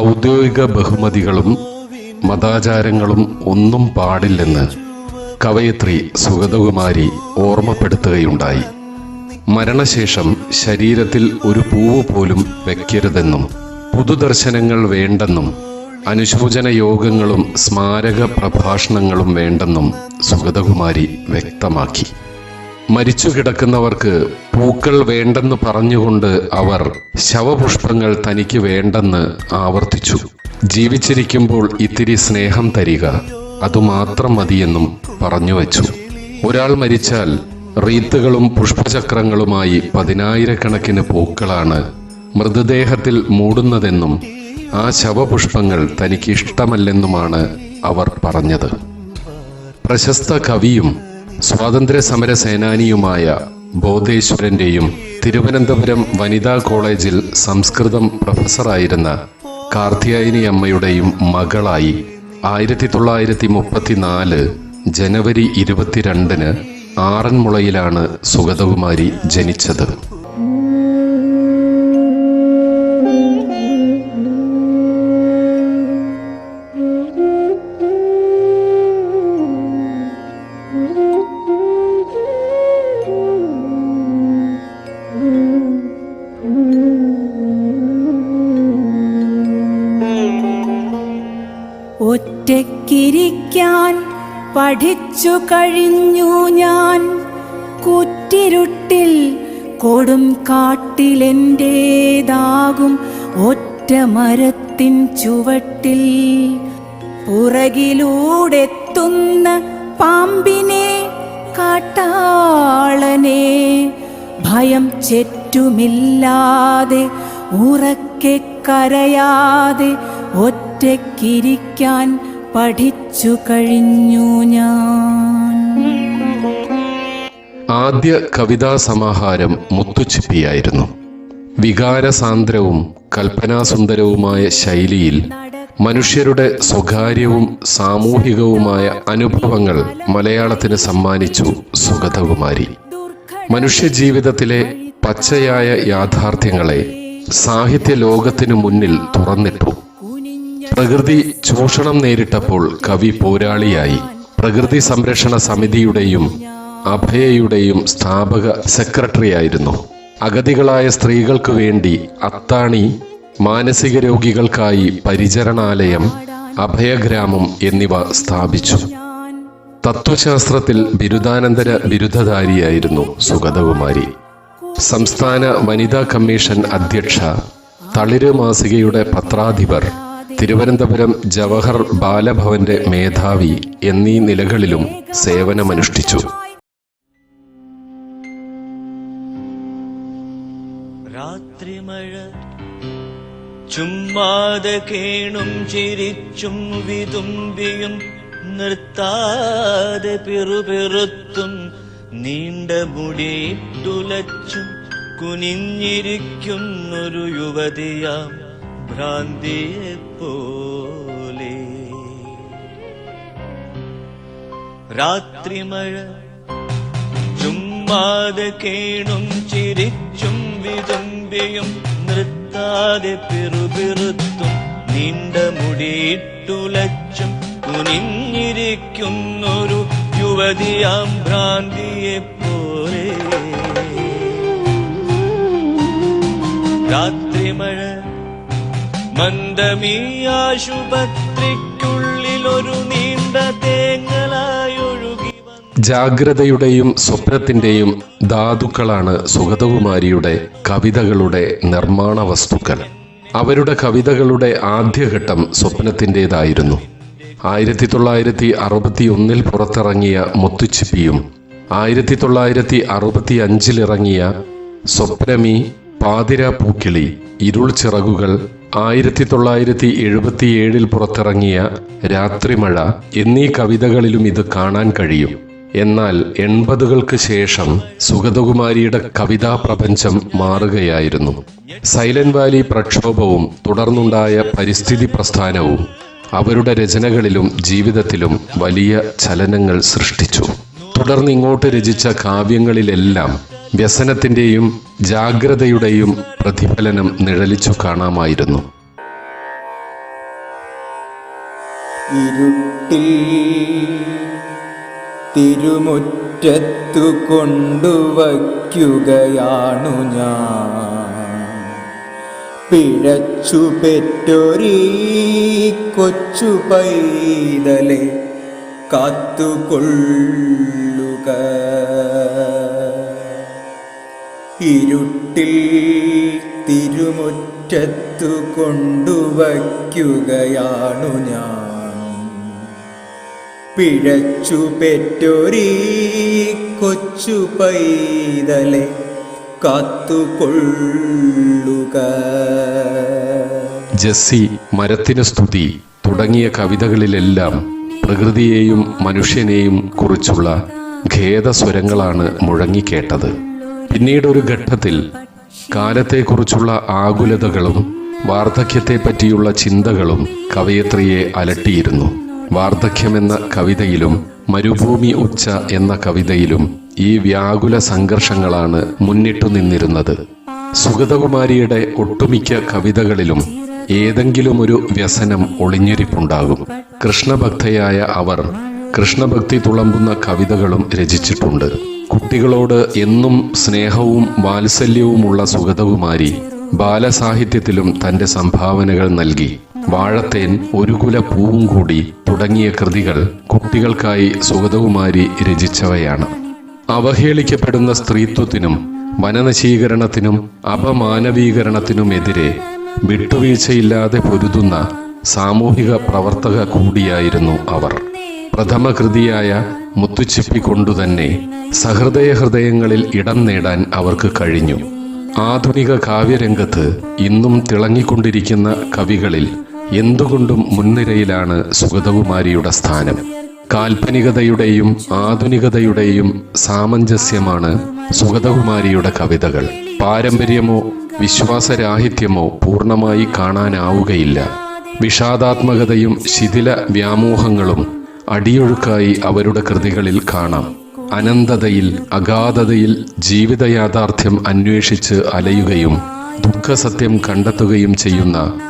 ഔദ്യോഗിക ബഹുമതികളും മതാചാരങ്ങളും ഒന്നും പാടില്ലെന്ന് കവയത്രി സുഗതകുമാരി ഓർമ്മപ്പെടുത്തുകയുണ്ടായി. മരണശേഷം ശരീരത്തിൽ ഒരു പൂവ് പോലും വയ്ക്കരുതെന്നും പുതുദർശനങ്ങൾ വേണ്ടെന്നും അനുശോചന യോഗങ്ങളും സ്മാരക പ്രഭാഷണങ്ങളും വേണ്ടെന്നും സുഗതകുമാരി വ്യക്തമാക്കി. മരിച്ചു കിടക്കുന്നവർക്ക് പൂക്കൾ വേണ്ടെന്ന് പറഞ്ഞുകൊണ്ട് അവർ ശവപുഷ്പങ്ങൾ തനിക്ക് വേണ്ടെന്ന് ആവർത്തിച്ചു. ജീവിച്ചിരിക്കുമ്പോൾ ഇത്തിരി സ്നേഹം തരിക അതുമാത്രം മതിയെന്നും പറഞ്ഞു വച്ചു. ഒരാൾ മരിച്ചാൽ റീത്തുകളും പുഷ്പചക്രങ്ങളുമായി പതിനായിരക്കണക്കിന് പൂക്കളാണ് മൃതദേഹത്തിൽ മൂടുന്നതെന്നും ആ ശവപുഷ്പങ്ങൾ തനിക്ക് ഇഷ്ടമല്ലെന്നുമാണ് അവർ പറഞ്ഞത്. പ്രശസ്ത കവിയും സ്വാതന്ത്ര്യ സമര സേനാനിയുമായ ബോധേശ്വരന്റെയും തിരുവനന്തപുരം വനിതാ കോളേജിൽ സംസ്കൃതം പ്രൊഫസറായിരുന്ന കാർത്തിയായനി അമ്മയുടെയും മകളായി ആയിരത്തി തൊള്ളായിരത്തി മുപ്പത്തിനാല് ജനുവരി ഇരുപത്തിരണ്ടിന് ആറന്മുളയിലാണ് സുഗതകുമാരി ജനിച്ചത്. പഠിച്ചു കഴിഞ്ഞു ഞാൻ. കുറ്റിരുട്ടിൽ കൊടും കാട്ടിലെന്റേതാകും ഒറ്റ മരത്തിൻ ചുവട്ടിൽ പുറകിലൂടെത്തുന്ന പാമ്പിനെ കാട്ടാളനെ. ഭയം ചെറ്റുമില്ലാതെ ഉറക്കെ കരയാതെ ഒറ്റയ്ക്കിരിക്കാൻ പഠിച്ചു കഴിഞ്ഞു ഞാൻ. ആദ്യ കവിതാ സമാഹാരം മുത്തുച്ചിപ്പിയായിരുന്നു. വികാരസാന്ദ്രവും കൽപ്പനാസുന്ദരവുമായ ശൈലിയിൽ മനുഷ്യരുടെ സ്വകാര്യവും സാമൂഹികവുമായ അനുഭവങ്ങൾ മലയാളത്തിന് സമ്മാനിച്ചു സുഗതകുമാരി. മനുഷ്യജീവിതത്തിലെ പച്ചയായ യാഥാർത്ഥ്യങ്ങളെ സാഹിത്യ ലോകത്തിനു മുന്നിൽ തുറന്നിട്ടു. പ്രകൃതി ചൂഷണം നേരിട്ടപ്പോൾ കവി പോരാളിയായി. പ്രകൃതി സംരക്ഷണ സമിതിയുടെയും അഭയയുടെയും സ്ഥാപക സെക്രട്ടറിയായിരുന്നു. അഗതികളായ സ്ത്രീകൾക്കു വേണ്ടി അത്താണി മാനസിക രോഗികൾക്കായി പരിചരണാലയം അഭയഗ്രാമം എന്നിവ സ്ഥാപിച്ചു. തത്വശാസ്ത്രത്തിൽ ബിരുദാനന്തര ബിരുദധാരിയായിരുന്നു സുഗതകുമാരി. സംസ്ഥാന വനിതാ കമ്മീഷൻ അധ്യക്ഷ തളിര് മാസികയുടെ പത്രാധിപർ തിരുവനന്തപുരം ജവഹർ ബാലഭവന്റെ മേധാവി എന്നീ നിലകളിലും സേവനമനുഷ്ഠിച്ചു. രാത്രിമഴ ചുമ്മാതെ കേണും ചിരിച്ചും വിതുമ്പിയും നിർത്താതെ പിറുപിറുത്തും നീണ്ട മുടിയിട്ടുലച്ചും കുനിഞ്ഞിരിക്കുന്നൊരു യുവതിയാം ഭ്രാന്തിയെ പോലെ. രാത്രിമഴ ചുമ്മാതെ കേണും ചിരിച്ചും വിതുമ്പിയും നിർത്താതെ പിറുപിറുത്തും നീണ്ട മുടിയിട്ടുലച്ചും കുനിഞ്ഞിരിക്കുന്നൊരു യുവതിയാം ഭ്രാന്തിയെ പോലെ. രാത്രിമഴ മന്ദമീ നീണ്ട തേങ്ങലായൊഴുകി ജാഗ്രതയുടെയും സ്വപ്നത്തിന്റെയും ധാതുക്കളാണ് സുഗതകുമാരിയുടെ കവിതകളുടെ നിർമ്മാണ വസ്തുക്കൾ അവരുടെ കവിതകളുടെ ആദ്യഘട്ടം സ്വപ്നത്തിന്റെതായിരുന്നു. ആയിരത്തി തൊള്ളായിരത്തി അറുപത്തി ഒന്നിൽ പുറത്തിറങ്ങിയ മുത്തുച്ചിപ്പിയും ആയിരത്തി തൊള്ളായിരത്തി അറുപത്തി അഞ്ചിലിറങ്ങിയ സ്വപ്നമി പാതിര പൂക്കിളി ഇരുൾ ചിറകുകൾ ആയിരത്തി തൊള്ളായിരത്തി എഴുപത്തിയേഴിൽ പുറത്തിറങ്ങിയ രാത്രിമഴ എന്നീ കവിതകളിലും ഇത് കാണാൻ കഴിയും. എന്നാൽ എൺപതുകൾക്ക് ശേഷം സുഗതകുമാരിയുടെ കവിതാ പ്രപഞ്ചം മാറുകയായിരുന്നു. സൈലന്റ് വാലി പ്രക്ഷോഭവും തുടർന്നുണ്ടായ പരിസ്ഥിതി പ്രസ്ഥാനവും അവരുടെ രചനകളിലും ജീവിതത്തിലും വലിയ ചലനങ്ങൾ സൃഷ്ടിച്ചു. തുടർന്ന് ഇങ്ങോട്ട് രചിച്ച കാവ്യങ്ങളിലെല്ലാം വ്യസനത്തിന്റെയും ജാഗ്രതയുടെയും പ്രതിഫലനം നിഴലിച്ചു കാണാമായിരുന്നു. ഇരുട്ടിൽ തിരുമുറ്റത്തു കൊണ്ടുവയ്ക്കുകയാണു ഞാൻ. പിഴച്ചു പെറ്റൊരീ കൊച്ചു പൈതലെ കാത്തുകൊള്ളുക. ഇരുട്ടിൽ തിരുമുറ്റത്തു കൊണ്ടുവയ്ക്കുകയാണു ഞാൻ. പിഴച്ചു പെറ്റൊരീ കൊച്ചു പൈതലെ കാത്തുകൊള്ളുക. ജസ്സി മരത്തിന് സ്തുതി. തുടങ്ങിയ കവിതകളിലെല്ലാം പ്രകൃതിയെയും മനുഷ്യനെയും കുറിച്ചുള്ള ഖേദസ്വരങ്ങളാണ് മുഴങ്ങിക്കേട്ടത്. പിന്നീടൊരു ഘട്ടത്തിൽ കാലത്തെക്കുറിച്ചുള്ള ആകുലതകളും വാർദ്ധക്യത്തെ പറ്റിയുള്ള ചിന്തകളും കവയത്രിയെ അലട്ടിയിരുന്നു. വാർദ്ധക്യമെന്ന കവിതയിലും മരുഭൂമി ഉച്ച എന്ന കവിതയിലും ഈ വ്യാകുല സംഘർഷങ്ങളാണ് മുന്നിട്ടു നിന്നിരുന്നത്. സുഗതകുമാരിയുടെ ഒട്ടുമിക്ക കവിതകളിലും ഏതെങ്കിലും ഒരു വ്യസനം ഒളിഞ്ഞിരിപ്പുണ്ടാകും. കൃഷ്ണഭക്തയായ അവർ കൃഷ്ണഭക്തി തുളമ്പുന്ന കവിതകളും രചിച്ചിട്ടുണ്ട്. കുട്ടികളോട് എന്നും സ്നേഹവും വാത്സല്യവുമുള്ള സുഗതകുമാരി ബാലസാഹിത്യത്തിലും തന്റെ സംഭാവനകൾ നൽകി. വാഴത്തേൻ ഒരു കുല പൂവും കൂടി തുടങ്ങിയ കൃതികൾ കുട്ടികൾക്കായി സുഗതകുമാരി രചിച്ചവയാണ്. അവഹേളിക്കപ്പെടുന്ന സ്ത്രീത്വത്തിനും വനനശീകരണത്തിനും അപമാനവീകരണത്തിനുമെതിരെ വിട്ടുവീഴ്ചയില്ലാതെ പൊരുതുന്ന സാമൂഹിക പ്രവർത്തക കൂടിയായിരുന്നു അവർ. പ്രഥമ കൃതിയായ മുത്തുച്ചിപ്പി കൊണ്ടുതന്നെ സഹൃദയ ഹൃദയങ്ങളിൽ ഇടം നേടാൻ അവർക്ക് കഴിഞ്ഞു. ആധുനിക കാവ്യരംഗത്ത് ഇന്നും തിളങ്ങിക്കൊണ്ടിരിക്കുന്ന കവികളിൽ എന്തുകൊണ്ടും മുൻനിരയിലാണ് സുഗതകുമാരിയുടെ സ്ഥാനം. കാൽപ്പനികതയുടെയും ആധുനികതയുടെയും സാമഞ്ജസ്യമാണ് സുഗതകുമാരിയുടെ കവിതകൾ. പാരമ്പര്യമോ വിശ്വാസരാഹിത്യമോ പൂർണമായി കാണാനാവുകയില്ല. വിഷാദാത്മകതയും ശിഥില വ്യാമോഹങ്ങളും അടിയൊഴുക്കായി അവരുടെ കൃതികളിൽ കാണാം. അനന്തതയിൽ അഗാധതയിൽ ജീവിതയാഥാർത്ഥ്യം അന്വേഷിച്ച് അലയുകയും ദുഃഖസത്യം കണ്ടെത്തുകയും ചെയ്യുന്ന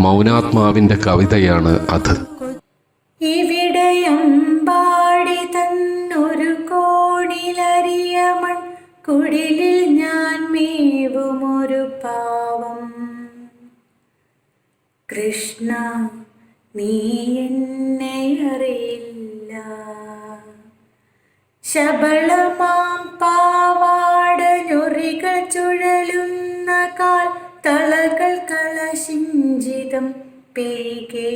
മൗനാത്മാവിന്റെ കവിതയാണ് അത്. തന്നൊരു കോണിലറിയമൺ കുടിലിൽ ഞാൻ മേവുമൊരു പാവം. കൃഷ്ണ നീ എന്നെ അറിയില്ല. ശബളമാം പാവാട ഞൊറികൾ ചുഴലുന്ന കാൽ തളകൾ കളശിഞ്ചിതം പേകേ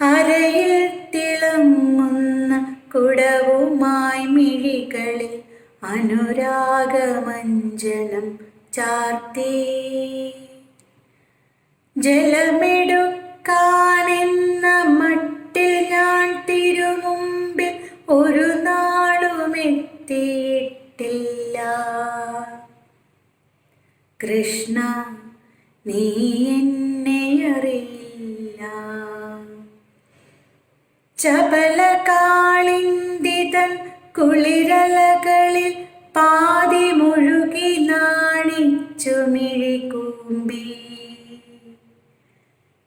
അരയിൽ തിളങ്ങുന്ന കുടവുമായി മിഴികളിൽ അനുരാഗമഞ്ജനം ചാർത്തി. ജലമെടുക്കാനെന്ന കൃഷ്ണ നീ എന്നെ അറിയില്ല. ചപല കാളിന്തിതൻ കുളിരലകളിൽ പാതി മുഴുകി നാണിച്ചു മിഴികൂമ്പി.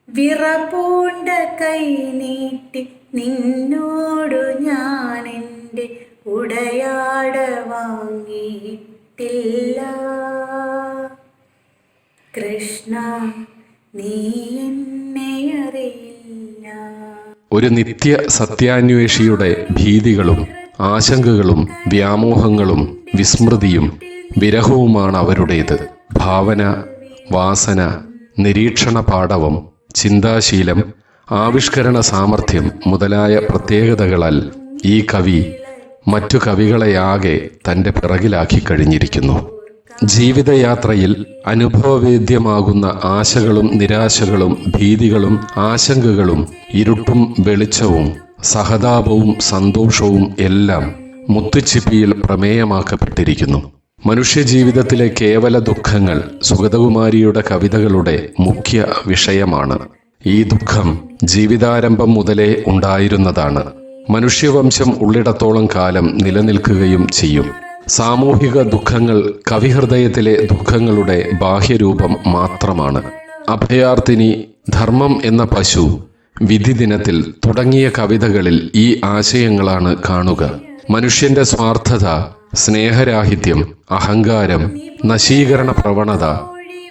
വിറപൂണ്ട കൈ നീട്ടി നിന്നോടു ഞാൻ എന്റെ ഉടയാട വാങ്ങിയിട്ടില്ല. കൃഷ്ണ നീ ഒരു നിത്യ സത്യാന്വേഷിയുടെ ഭീതികളും ആശങ്കകളും വ്യാമോഹങ്ങളും വിസ്മൃതിയും വിരഹവുമാണ് അവരുടേത്. ഭാവന വാസന നിരീക്ഷണ പാടവം ചിന്താശീലം ആവിഷ്കരണ സാമർഥ്യം മുതലായ പ്രത്യേകതകളാൽ ഈ കവി മറ്റു കവികളെയാകെ തന്റെ പിറകിലാക്കി കഴിഞ്ഞിരിക്കുന്നു. ജീവിതയാത്രയിൽ അനുഭവവേദ്യമാകുന്ന ആശകളും നിരാശകളും ഭീതികളും ആശങ്കകളും ഇരുട്ടും വെളിച്ചവും സഹതാപവും സന്തോഷവും എല്ലാം മുത്തുച്ചിപ്പിയിൽ പ്രമേയമാക്കപ്പെട്ടിരിക്കുന്നു. മനുഷ്യജീവിതത്തിലെ കേവല ദുഃഖങ്ങൾ സുഗതകുമാരിയുടെ കവിതകളുടെ മുഖ്യ വിഷയമാണ്. ഈ ദുഃഖം ജീവിതാരംഭം മുതലേ ഉണ്ടായിരുന്നതാണ്. മനുഷ്യവംശം ഉള്ളിടത്തോളം കാലം നിലനിൽക്കുകയും ചെയ്യും. സാമൂഹിക ദുഃഖങ്ങൾ കവിഹൃദയത്തിലെ ദുഃഖങ്ങളുടെ ബാഹ്യരൂപം മാത്രമാണ്. അഭയാർത്ഥിനി ധർമ്മം എന്ന പശു വിധി ദിനത്തിൽ തുടങ്ങിയ കവിതകളിൽ ഈ ആശയങ്ങളാണ് കാണുക. മനുഷ്യന്റെ സ്വാർത്ഥത സ്നേഹരാഹിത്യം അഹങ്കാരം നശീകരണ പ്രവണത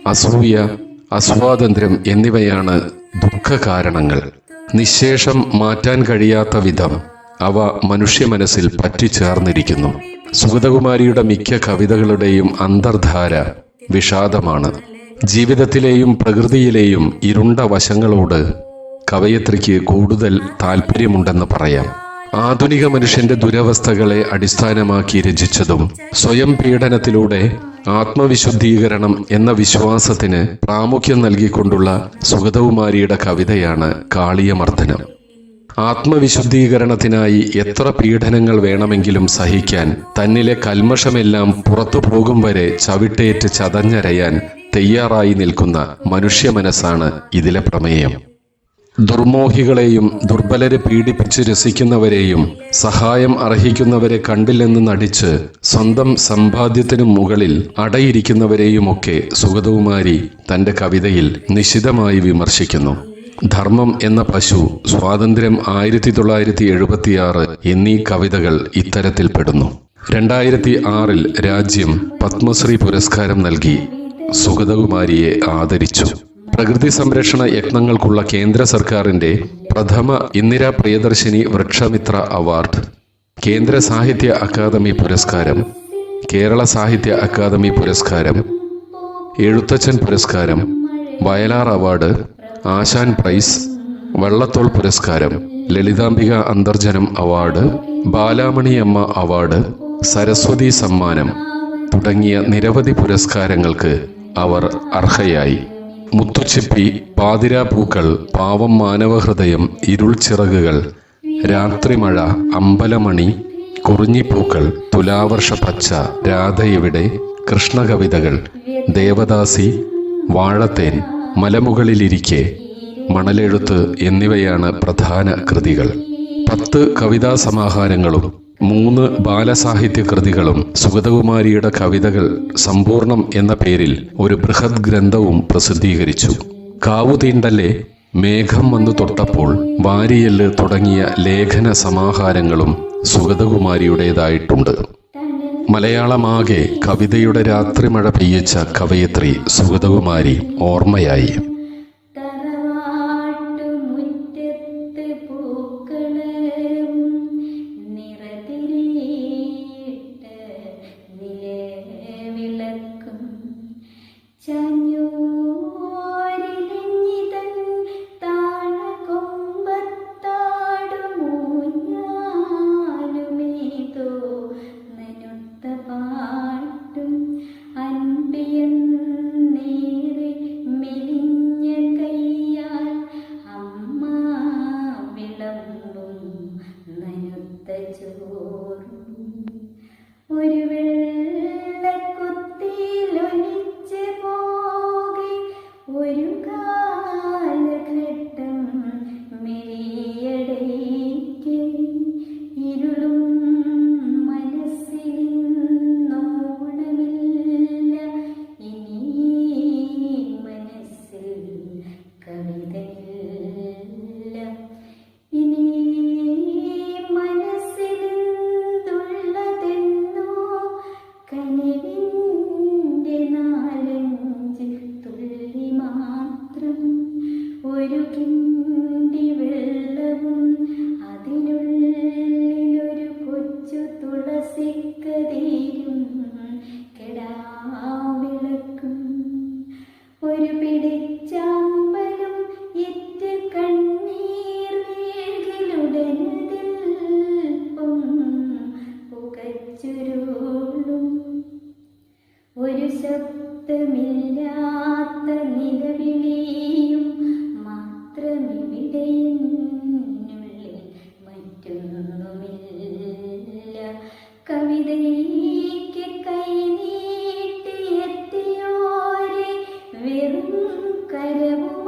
അസൂയ അസ്വാതന്ത്ര്യം എന്നിവയാണ് ദുഃഖകാരണങ്ങൾ. നിശേഷം മാറ്റാൻ കഴിയാത്ത വിധം അവ മനുഷ്യ മനസ്സിൽ പറ്റിച്ചേർന്നിരിക്കുന്നു. സുഗതകുമാരിയുടെ മിക്ക കവിതകളുടെയും അന്തർധാര വിഷാദമാണ്. ജീവിതത്തിലെയും പ്രകൃതിയിലെയും ഇരുണ്ട വശങ്ങളോട് കവയത്രിക്ക് കൂടുതൽ താല്പര്യമുണ്ടെന്ന് പറയാം. ആധുനിക മനുഷ്യന്റെ ദുരവസ്ഥകളെ അടിസ്ഥാനമാക്കി രചിച്ചതും സ്വയം പീഡനത്തിലൂടെ ആത്മവിശുദ്ധീകരണം എന്ന വിശ്വാസത്തിന് പ്രാമുഖ്യം നൽകിക്കൊണ്ടുള്ള സുഗതകുമാരിയുടെ കവിതയാണ് കാളിയമർദ്ദനം. ആത്മവിശുദ്ധീകരണത്തിനായി എത്ര പീഡനങ്ങൾ വേണമെങ്കിലും സഹിക്കാൻ തന്നിലെ കൽമഷമെല്ലാം പുറത്തു പോകും വരെ ചവിട്ടേറ്റ് ചതഞ്ഞരയാൻ തയ്യാറായി നിൽക്കുന്ന മനുഷ്യ മനസ്സാണ് ഇതിലെ പ്രമേയം. ദുർമോഹികളെയും ദുർബലരെ പീഡിപ്പിച്ച് രസിക്കുന്നവരെയും സഹായം അർഹിക്കുന്നവരെ കണ്ടില്ലെന്ന് നടിച്ച് സ്വന്തം സമ്പാദ്യത്തിനു മുകളിൽ അടയിരിക്കുന്നവരെയുമൊക്കെ സുഗതകുമാരി തന്റെ കവിതയിൽ നിശിതമായി വിമർശിക്കുന്നു. ധർമ്മം എന്ന പശു സ്വാതന്ത്ര്യം ആയിരത്തി തൊള്ളായിരത്തി എഴുപത്തിയാറ് എന്നീ കവിതകൾ ഇത്തരത്തിൽപ്പെടുന്നു. രണ്ടായിരത്തി ആറിൽ രാജ്യം പത്മശ്രീ പുരസ്കാരം നൽകി സുഗതകുമാരിയെ ആദരിച്ചു. പ്രകൃതി സംരക്ഷണ യത്നങ്ങൾക്കുള്ള കേന്ദ്ര സർക്കാരിന്റെ പ്രഥമ ഇന്ദിരാ പ്രിയദർശിനി വൃക്ഷമിത്ര അവാർഡ്. കേന്ദ്ര സാഹിത്യ അക്കാദമി പുരസ്കാരം കേരള സാഹിത്യ അക്കാദമി പുരസ്കാരം എഴുത്തച്ഛൻ പുരസ്കാരം വയലാർ അവാർഡ് ആശാൻ പ്രൈസ് വള്ളത്തോൾ പുരസ്കാരം ലളിതാംബിക അന്തർജനം അവാർഡ് ബാലാമണി അമ്മ അവാർഡ് സരസ്വതി സമ്മാനം തുടങ്ങിയ നിരവധി പുരസ്കാരങ്ങൾക്ക് അവർ അർഹയായി. മുത്തുച്ചിപ്പി പാതിരാപ്പൂക്കൾ പാവം മാനവഹൃദയം ഇരുൾ ചിറകുകൾ രാത്രിമഴ അമ്പലമണി കുറിഞ്ഞിപ്പൂക്കൾ തുലാവർഷ പച്ച രാധയുടെ കൃഷ്ണകവിതകൾ ദേവദാസി വാഴത്തേൻ മലമുകളിലിരിക്കെ മണലെഴുത്ത് എന്നിവയാണ് പ്രധാന കൃതികൾ. പത്ത് കവിതാ സമാഹാരങ്ങളും മൂന്ന് ബാലസാഹിത്യ കൃതികളും സുഗതകുമാരിയുടെ കവിതകൾ സമ്പൂർണം എന്ന പേരിൽ ഒരു ബൃഹത് ഗ്രന്ഥവും പ്രസിദ്ധീകരിച്ചു. കാവുതീണ്ടല്ലേ മേഘം വന്നു തൊട്ടപ്പോൾ വാരിയൽ തുടങ്ങിയ ലേഖന സമാഹാരങ്ങളും സുഗതകുമാരിയുടേതായിട്ടുണ്ട്. മലയാളമാകെ കവിതയുടെ രാത്രിമഴ പെയ്യിച്ച കവയത്രി സുഗതകുമാരി ഓർമ്മയായി. ഒരു പിടിച്ചാമ്പലും ഇറ്റ് കണ്ണീർ വീഴ്കിലുടനതിൽ പുകച്ചുരുളും. ഒരു ശബ്ദമില്ലാത്ത നിലവിളിയും മാത്രമിവിടെയുള്ളിൽ മറ്റൊന്നുമില്ല. കവിതയ്ക്ക് കൈനീട്ടിയെത്തിയോരെ Hare Om.